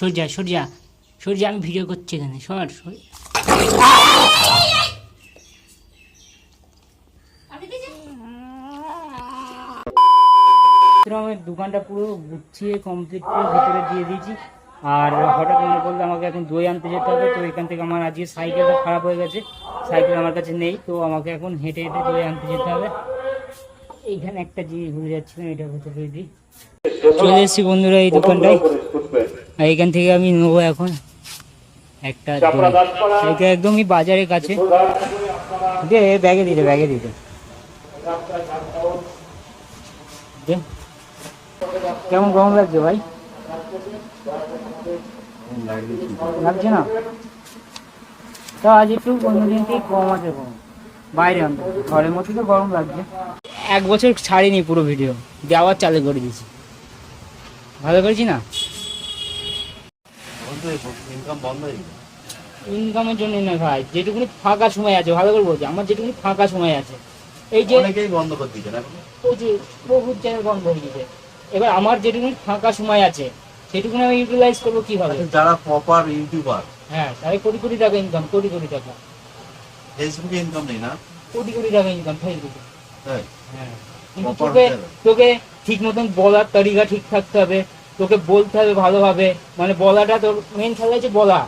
সর যা সর যা যা আমি ভিডিও করছি এখানে, সর সর। আমার দোকানটা পুরো গুছিয়ে কমপ্লিট করে ভিতরে দিয়ে দিয়েছি। আর হঠাৎ মনে পড়ল আমাকে এখন দই আনতে যেতে হবে, তো এখান থেকে আমার আজকে সাইকেলটা খারাপ হয়ে গেছে। সাইকেল আমার কাছে নেই, তো আমাকে এখন হেঁটে হেঁটে দই আনতে যেতে হবে। এইখানে একটা জিনিস ভুলে যাচ্ছিলাম, এটা হতে দিই? চলে এসেছি বন্ধুরা এই দোকানটায়। আর এখান থেকে আমি নেব এখন। একটা এটা একদমই বাজারের কাছে। দে ব্যাগে দিতে ব্যাগে দিতে। কেমন গরম লাগছে ভাই? লাগছে না? তো আজ একটু অন্যদিন থেকে কম আছে গরম। বাইরে অন্তত ঘরের মধ্যে তো গরম লাগছে। এক বছর ছাড়িনি পুরো ভিডিও দেওয়ার চালু করে দিয়েছি। ভালো করেছি না? ইনকাম বন্ধ হয়ে গেছে ইনকামের জন্য নয় ভাই যেটুকুনি ফাঁকা সময় আছে ভালো করে বলছি আমার যেটুকুনি ফাঁকা সময় আছে এই যে অনেকেই বন্ধ করে দিয়েছে না? বহুত জায়গায় বন্ধ হয়ে গেছে। এবার আমার যেটুকুনি ফাঁকা সময় আছে আমি ইউটিলাইজ করব কীভাবে? যারা প্রপার ইউটিউবার হ্যাঁ তাহলে কোটি কোটি টাকা ইনকাম কোটি কোটি টাকা। ফেসবুকে ইনকাম নেই না? কোটি কোটি টাকা ইনকাম ফেসবুকে হ্যাঁ। তোকে তোকে ঠিক মতন বলার তালিকা ঠিক থাকতে হবে। তোকে বলতে হবে ভালোভাবে। মানে বলাটা তোর মেন খেলা হচ্ছে বলা।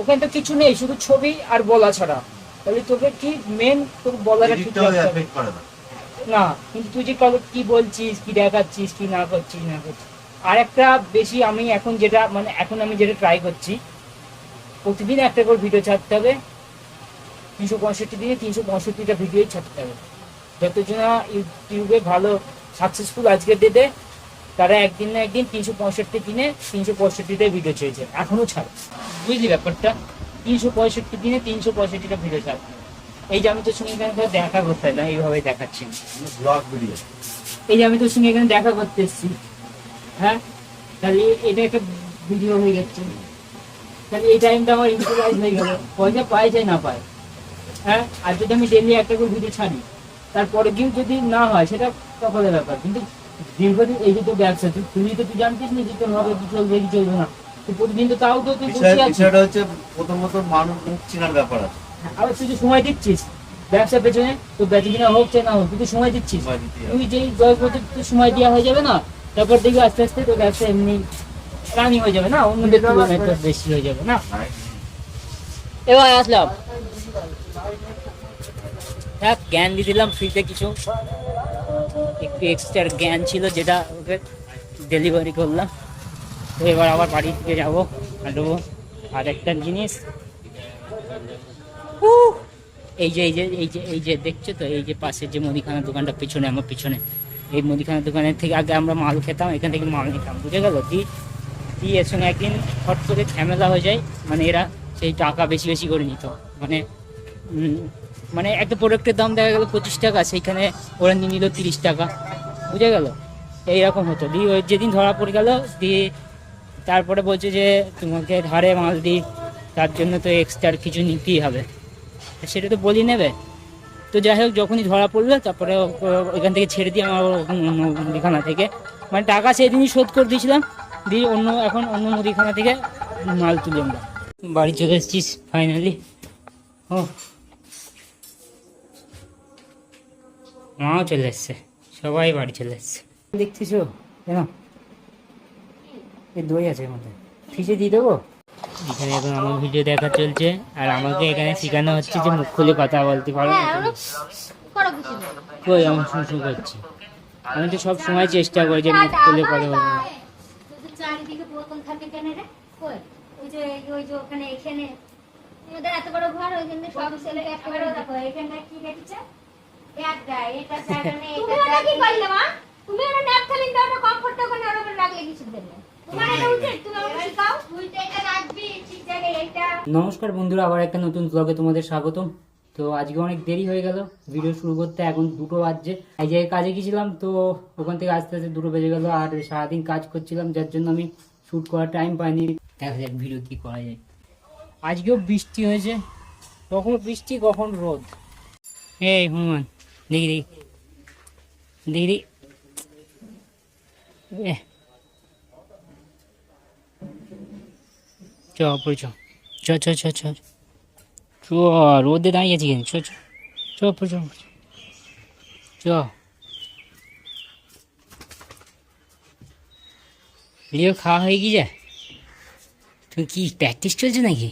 ওখানে তো কিছু নেই শুধু ছবি আর বলা ছাড়া। তাহলে তোকে কি মেন তোর বলাটা ঠিক না। কিন্তু তুই যে কারও কি বলছিস কি দেখাচ্ছিস কি না করছিস না করছিস। আর একটা বেশি আমি এখন যেটা মানে এখন আমি যেটা ট্রাই করছি প্রতিদিন একটা করে ভিডিও ছাড়তে হবে। তিনশো পঁয়ষট্টি দিনে তিনশো পঁয়ষট্টিটা ভিডিওই ছাড়তে হবে। যতজন ইউটিউবে ভালো সাকসেসফুল আজকের ডেটে তারা একদিন না একদিন তিনশো পঁয়ষট্টি দিনে তিনশো পঁয়ষট্টিটা ভিডিও চেয়েছে এখনও ছাড়। বুঝলি ব্যাপারটা? তিনশো পঁয়ষট্টি দিনে তিনশো পঁয়ষট্টিটা ভিডিও ছাড়। এই যে আমি তোর সঙ্গে এখানে দেখা করতে না এইভাবে দেখাচ্ছি। ব্লগ ভিডিও এই যে আমি তোর সঙ্গে এখানে দেখা করতে এসেছি। হ্যাঁ? তাহলে এটা একটা ভিডিও হয়ে যাচ্ছে। তাহলে এই টাইমটা আমার ইউটিলাইজ হয়ে গেল। পয়সা পাই যায় না পায় হ্যাঁ? আর যদি আমি ডেলি একটা করে ভিডিও ছাড়ি তারপরে গিয়েও যদি না হয় সেটা কপালের ব্যাপার। কিন্তু দীর্ঘদিন এই যে তোর ব্যবসা তুই তুমি তো তুই জানতিস না যে তোর হবে কি চলবে কি চলবে না। তুই প্রতিদিন তো তাও তো তুই বসে আছিস। বিষয়টা হচ্ছে প্রথমত মানুষ মুখ চিনার ব্যাপার আছে। আবার তুই যে সময় দিচ্ছিস ব্যবসার পেছনে তো বেঁচে কিনা হোক চাই না হোক তুই সময় দিচ্ছিস। তুই যেই দশ বছর তুই সময় দেওয়া হয়ে যাবে না তারপর দেখবি আস্তে আস্তে তোর ব্যবসা এমনি রানিং হয়ে যাবে না অন্যদের তুলনায় তোর বেশি হয়ে যাবে না। এবার আসলাম। দেখ জ্ঞান দিয়ে দিলাম ফ্রিতে কিছু। একটু এক্সট্রা জ্ঞান ছিল যেটা ওকে ডেলিভারি করলাম। তো এবার আবার বাড়ি থেকে যাব, হাঁটবো। আর একটা জিনিস এই যে এই যে এই যে এই যে দেখছ তো, এই যে পাশের যে মুদিখানার দোকানটা পিছনে, আমার পিছনে। এই মুদিখানার দোকানের থেকে আগে আমরা মাল খেতাম, এখান থেকে মাল নিতাম, বুঝে গেল? দি দি এর সঙ্গে একদিন হট করে ঝামেলা হয়ে যায় মানে এরা সেই টাকা বেশি বেশি করে নিত। মানে মানে একটা প্রোডাক্টের দাম দেখা গেল পঁচিশ টাকা, সেইখানে ওরা নিয়ে নিল তিরিশ টাকা। বুঝে গেল? এইরকম হতো। দিয়ে ওই যেদিন ধরা পড়ে গেল, দিয়ে তারপরে বলছে যে, তোমাকে ধারে মাল দিই, তার জন্য তো এক্সট্রা কিছু নিতেই হবে। সেটা তো বলি নেবে। তো যাই হোক, যখনই ধরা পড়ল, তারপরে ওইখান থেকে ছেড়ে দিয়ে আমার মুদিখানা থেকে মানে টাকা সেদিনই শোধ করে দিয়েছিলাম, দিয়ে অন্য এখন অন্য মুদিখানা থেকে মাল তুলি আমরা। বাড়ি চলে এসেছিস ফাইনালি ও মাও চলে এসছে সবাই বাড়ি চলে এসছে। দেখতেছো? কেন এই দই আছে এর মধ্যে। ফিসে দিয়ে দেবো? এখানে এখন আমার ভিডিও দেখা চলছে আর আমাকে এখানে শেখানো হচ্ছে যে মুখ খুলে কথা বলতে পারো না তুমি। করো কিছু কই আমি শুনশু করছি। আমি তো সব সময় চেষ্টা করি যে মুখ খুলে কথা বলব চারিদিকে বোতল থাকে কেন রে? ওই যে ওই যে ওখানে এখানে। আমাদের এত বড় ঘর ওই জন্য সব ছেলে একেবারে দেখো এখানটা কি রেখেছে একটা এটা জায়গা নেই এটা জায়গা কি করলে মা? তুমি ওরা ন্যাপথালিন দাও ওটা কমফর্ট ওখানে ওর উপর রাখলে কিছু দেবে তোমার এটা উচিত তুমি আমাকে শেখাও। তুই এটা রাখবি ঠিক জায়গায় এটা। নমস্কার বন্ধুরা আবার একটা নতুন ব্লগে তোমাদের স্বাগতম। তো আজকে অনেক দেরি হয়ে গেল ভিডিও শুরু করতে এখন দুটো বাজছে। এই জায়গায় কাজে গেছিলাম তো ওখান থেকে আস্তে আস্তে দুটো বেজে গেল আর সারাদিন কাজ করছিলাম যার জন্য আমি শ্যুট করার টাইম পাইনি। দেখা যাক ভিডিও কি করা যায়। আজকেও বৃষ্টি হয়েছে কখন বৃষ্টি কখন রোদ। এই হনুমান দেখি দেখি দেখি দেখি চ চ চ চ চ চ চ রোদে দাঁড়িয়ে আছি চ চ চ পরে চ লিও খাওয়া হয়ে গিয়ে যায় তুমি কি প্র্যাকটিস চলছে নাকি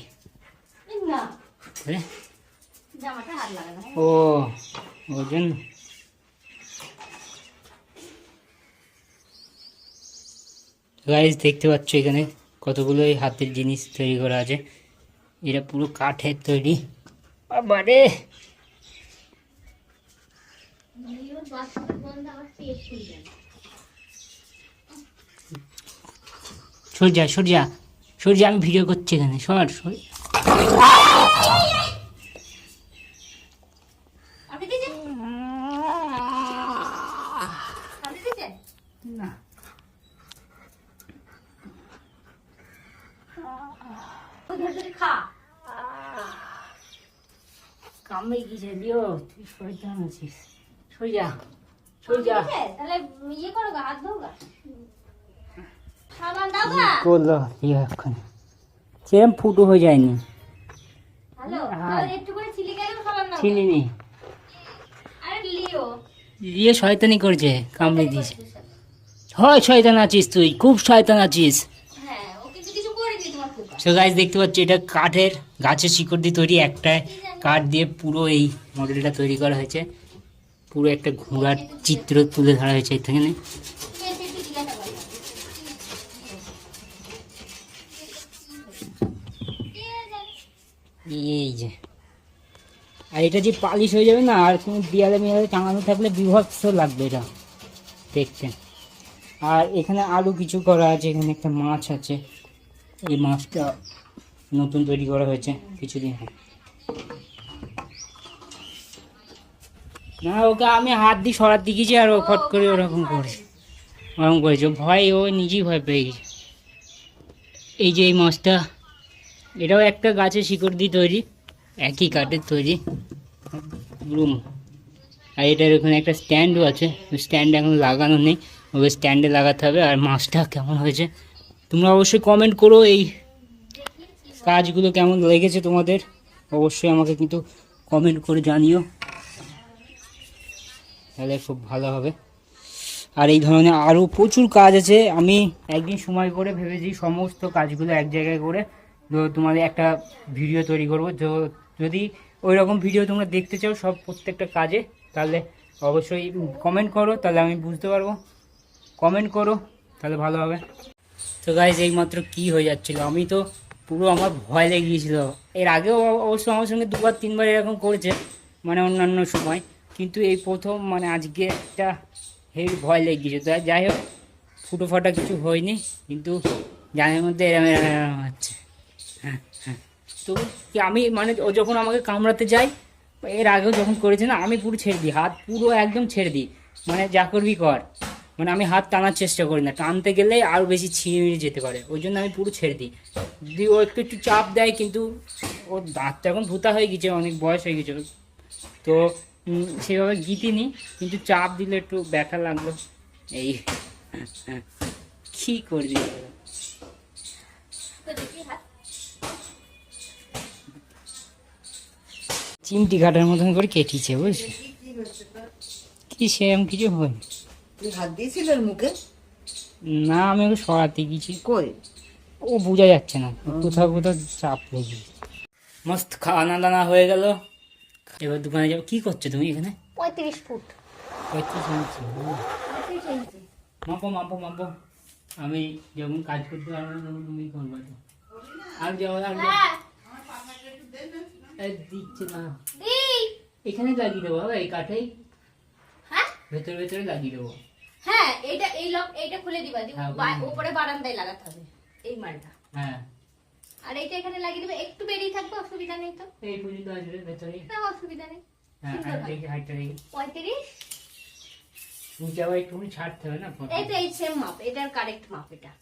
ও জন্য গাইজ দেখতে পাচ্ছ এখানে কতগুলো এই হাতের জিনিস তৈরি করা আছে। এটা পুরো কাঠের তৈরি। বাবারে! সরজা সরজা সরজা আমি ভিডিও করছি এখানে সর সর আপনি দিয়েছেন আপনি দিয়েছেন না ওই ধরে ধরে খা দিও তুই শয়তান আছিস সরজা দিয়েছে? তাহলে ইয়ে করো গা হাত ধোগা করল এখন সেরম ফুটো হয়ে যায়নি শয়তানি করছে কামড়ে দিয়েছে হয় শয়তান আছিস তুই খুব শয়তান আছিস সো দেখতে পাচ্ছি এটা কাঠের গাছের শিকড় দিয়ে তৈরি একটা কাঠ দিয়ে পুরো এই মডেলটা তৈরি করা হয়েছে। পুরো একটা ঘোড়ার চিত্র তুলে ধরা হয়েছে এখানে। এই যে। আর এটা যে পালিশ হয়ে যাবে না, আর কোনো দেয়ালে মেয়ালে টাঙানো থাকলে বিভৎস লাগবে এটা দেখতে। আর এখানে আরও কিছু করা আছে, এখানে একটা মাছ আছে। এই মাছটা নতুন তৈরি করা হয়েছে কিছুদিন আগে। না, ওকে আমি হাত দিয়ে সরাতে গেছি আর ও ফট করে ওরকম করেছে ওরকম করেছে। ভয় ও নিজেই ভয় পেয়ে গেছে। এই যে এই মাছটা, এটাও একটা গাছের শিকড় দিয়ে তৈরি, একই কাঠের তৈরি। রুম। আর এটার ওখানে একটা স্ট্যান্ডও আছে। স্ট্যান্ড এখন লাগানো নেই। ওকে স্ট্যান্ডে লাগাতে হবে। আর মাছটা কেমন হয়েছে? তোমরা অবশ্যই কমেন্ট করো এই কাজগুলো কেমন লেগেছে তোমাদের। অবশ্যই আমাকে কিন্তু কমেন্ট করে জানিও। তাহলে খুব ভালো হবে। আর এই ধরনের আরও প্রচুর কাজ আছে। আমি একদিন সময় করে ভেবেছি সমস্ত কাজগুলো এক জায়গায় করে তোমাদের একটা ভিডিও তৈরি করব। যদি ওই রকম ভিডিও তোমরা দেখতে চাও সব প্রত্যেকটা কাজে, তাহলে অবশ্যই কমেন্ট করো, তাহলে আমি বুঝতে পারব। কমেন্ট করো, তাহলে ভালো হবে। তো গাইজ এইমাত্র কি হয়ে যাচ্ছিল? আমি তো পুরো আমার ভয় লেগে গিয়েছিল। এর আগেও অবশ্য আমার সঙ্গে দুবার, তিনবার এরকম করেছে মানে অন্যান্য সময়। কিন্তু এই প্রথম মানে আজকে একটা হেভি ভয় লেগে গিয়েছে তো যাই হোক, ফুটো ফাটা কিছু হয়নি, কিন্তু জানের মধ্যে এরম এরম হচ্ছে। হ্যাঁ হ্যাঁ। তো আমি মানে ও যখন আমাকে কামড়াতে যায়, এর আগেও যখন করেছে না, আমি পুরো ছেড়ে দিই, হাত পুরো একদম ছেড়ে দিই। মানে যা করবি কর। মানে আমি হাত টানার চেষ্টা করি না, টানতে গেলে আরও বেশি ছিঁড়ে যেতে পারে, ওই জন্য আমি পুরো ছেড়ে দিই। যদি ও একটু একটু চাপ দেয়, কিন্তু ওর দাঁতটা এখন ভূতা হয়ে গেছে, অনেক বয়স হয়ে গেছে। তো সেভাবে গিতিনি কিন্তু চাপ দিলে একটু ব্যথা লাগল। এই কি করবি? চিমটি কাটার মতন করে কেটেছে বুঝলি? কি সেরকম কিছু হাত দিয়েছিল মুখে? না আমি ওকে সরাতে গেছি কই? ও বোঝা যাচ্ছে না কোথাও কোথাও চাপ লেগে মস্ত খাওয়ানা দানা হয়ে গেল। এবার দোকানে যাব কি করছ তুমি এখানে? পঁয়ত্রিশ ফুট। পঁয়ত্রিশ ইঞ্চি মাপো মাপো মাপো। আমি যখন কাজ করতে পারব না তখন তুমি করব। তো। আর যাও আর হ্যাঁ। দিচ্ছে না। এখানে লাগিয়ে দেবো এই কাঠেই। হ্যাঁ? ভেতরে ভেতরে লাগিয়ে দেবো। হ্যাঁ এইটা এই লক এইটা খুলে দিবা। হ্যাঁ। উপরে বারান্দায় লাগাতে হবে। এই মালটা। হ্যাঁ। আর এইটা এখানে লাগিয়ে দিবে। একটু বেরিয়ে থাকবে অসুবিধা নেই তো। এই পর্যন্ত আসবে ভেতরে। না অসুবিধা নেই। হ্যাঁ আর দেখি হাইটটা পঁয়ত্রিশ। নিচে আবার একটুখানি ছাড়তে হবে না? এই তো এই সেম মাপ এটার কারেক্ট মাপ এটা।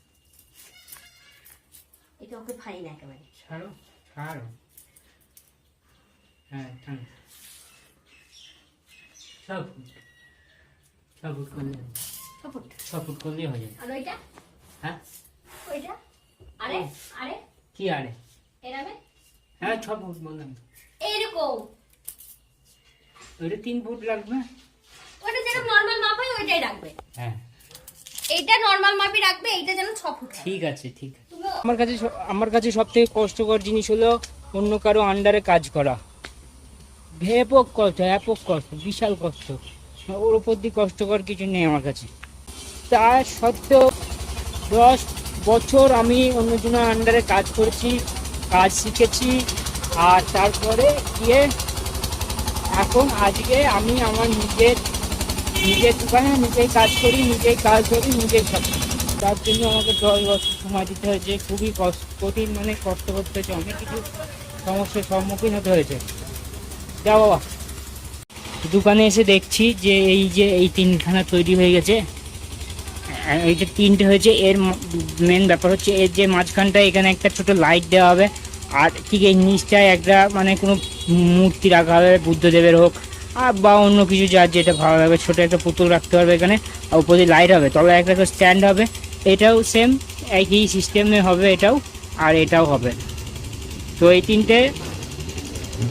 এটা ওকে ফাই একেবারে। ছাড়ো ছাড়ো। হ্যাঁ ফুট। করলে হবে। ফুট। ছ ফুট করলেই হয়ে যাবে। আর ওইটা? হ্যাঁ। ওইটা? আরে আরে। কি আরে? এরাবে? হ্যাঁ ছ ফুট বললাম তো। এইরকম ওইটা তিন ফুট লাগবে ওটা যেটা নর্মাল মাপ হয় ওইটাই রাখবে। হ্যাঁ। এইটা নর্মাল মাপই রাখবে এইটা যেন ছ ফুট ঠিক আছে ঠিক আছে। আমার কাছে আমার কাছে সব থেকে কষ্টকর জিনিস হলো অন্য কারও আন্ডারে কাজ করা। ব্যাপক কষ্ট ব্যাপক কষ্ট বিশাল কষ্ট। ওর উপর দিয়ে কষ্টকর কিছু নেই আমার কাছে। তা সত্ত্বেও দশ বছর আমি অন্যজনের আন্ডারে কাজ করেছি, কাজ শিখেছি, আর তারপরে গিয়ে এখন আজকে আমি আমার নিজের নিজের দোকানে নিজেই কাজ করি, নিজেই কাজ করি, নিজেই সব তার জন্য আমাকে দশ বছর সময় দিতে হয়েছে, খুবই কষ্ট কঠিন মানে কষ্ট করতে হয়েছে, অনেক কিছু সমস্যার সম্মুখীন হতে হয়েছে। যা বাবা। দোকানে এসে দেখছি যে এই যে এই তিনখানা তৈরি হয়ে গেছে। এই যে তিনটে হয়েছে, এর মেন ব্যাপার হচ্ছে এর যে মাঝখানটা, এখানে একটা ছোট লাইট দেওয়া হবে। আর ঠিক এই নিচটায় একটা মানে কোনো মূর্তি রাখা হবে, বুদ্ধদেবের হোক আর বা অন্য কিছু যার যেটা ভালো লাগবে। ছোট একটা পুতুল রাখতে পারবে এখানে, আর উপরে লাইট হবে। তলায় একটা তো স্ট্যান্ড হবে। এটাও সেম একই সিস্টেমে হবে এটাও, আর এটাও হবে। তো এই তিনটে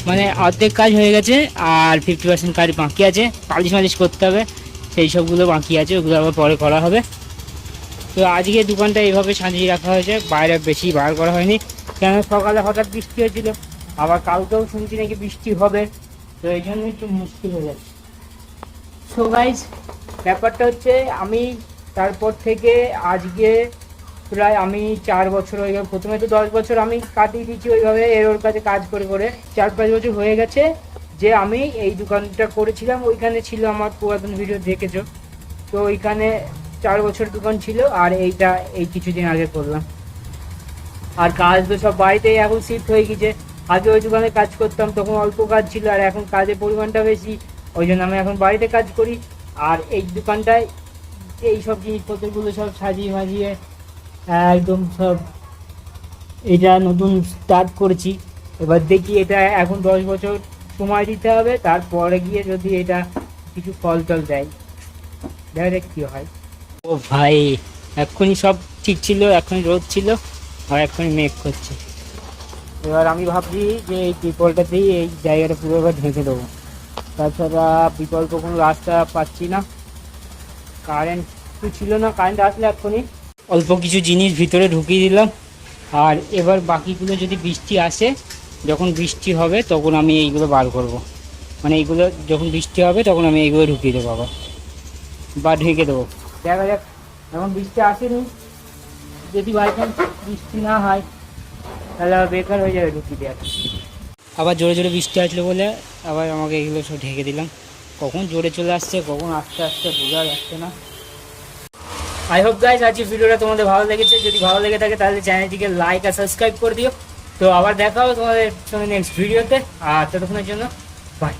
মানে অর্ধেক কাজ হয়ে গেছে, আর ফিফটি পার্সেন্ট কাজ বাকি আছে। পালিশ মালিশ করতে হবে, সেই সবগুলো বাকি আছে, ওগুলো আবার পরে করা হবে। তো আজকে দোকানটা এইভাবে সাজিয়ে রাখা হয়েছে, বাইরে বেশি বার করা হয়নি। কেন? সকালে হঠাৎ বৃষ্টি হয়েছিল, আবার কালকেও শুনছি নাকি বৃষ্টি হবে, তো এই জন্য একটু মুশকিল হয়ে যাচ্ছে। সো গাইজ ব্যাপারটা হচ্ছে আমি তারপর থেকে আজকে প্রায় আমি চার বছর হয়ে গেল প্রথমে তো দশ বছর আমি কাটিয়ে দিচ্ছি ওইভাবে, এর ওর কাছে কাজ করে করে চার পাঁচ বছর হয়ে গেছে যে আমি এই দোকানটা করেছিলাম, ওইখানে ছিল আমার পুরাতন ভিডিও দেখেছ? তো ওইখানে চার বছর দোকান ছিল, আর এইটা এই কিছুদিন আগে করলাম। আর কাজ তো সব বাড়িতেই এখন শিফট হয়ে গেছে। আগে ওই দোকানে কাজ করতাম, তখন অল্প কাজ ছিল, আর এখন কাজের পরিমাণটা বেশি, ওই জন্য আমি এখন বাড়িতে কাজ করি। আর এই দোকানটায় এই সব জিনিসপত্রগুলো সব সাজিয়ে মাজিয়ে, একদম সব এটা নতুন স্টার্ট করেছি। এবার দেখি এটা এখন দশ বছর সময় দিতে হবে, তারপরে গিয়ে যদি এটা কিছু ফল টল দেয় দেখা যাক কি হয়? ও ভাই, এক্ষুনি সব ঠিক ছিল এখনই রোদ ছিল, আর এক্ষুনি মেঘ করছে। এবার আমি ভাবছি যে এই ত্রিপলটাতেই এই জায়গাটা পুরো এবার ঢেকে দেবো। তাছাড়া বিকল্প কোনো রাস্তা পাচ্ছি না। কারেন্ট তো ছিল না কারেন্ট আসলে এক্ষুনি। অল্প কিছু জিনিস ভিতরে ঢুকিয়ে দিলাম। আর এবার বাকিগুলো যদি বৃষ্টি আসে, যখন বৃষ্টি হবে, তখন আমি এইগুলো বার করব। মানে এইগুলো যখন বৃষ্টি হবে, তখন আমি এইগুলো ঢুকিয়ে দেবো আবার। বা ঢেকে দেবো। দেখা যাক। এখন বৃষ্টি আসেনি। যদি বাই চান্স বৃষ্টি না হয়, তাহলে বেকার হয়ে যাবে ঢুকিয়ে দেওয়া আবার জোরে জোরে বৃষ্টি আসলো বলে আবার আমাকে এগুলো সব ঢেকে দিলাম। কখন জোরে চলে আসছে, কখন আস্তে আস্তে বোঝা যাচ্ছে না। আই হোপ গাইজ আজকে ভিডিওটা তোমাদের ভালো লেগেছে। যদি ভালো লেগে থাকে তাহলে চ্যানেলটিকে লাইক আর সাবস্ক্রাইব করে দিও। তো আবার দেখা হবে তোমাদের সঙ্গে নেক্সট ভিডিওতে আর ততক্ষণের জন্য বাই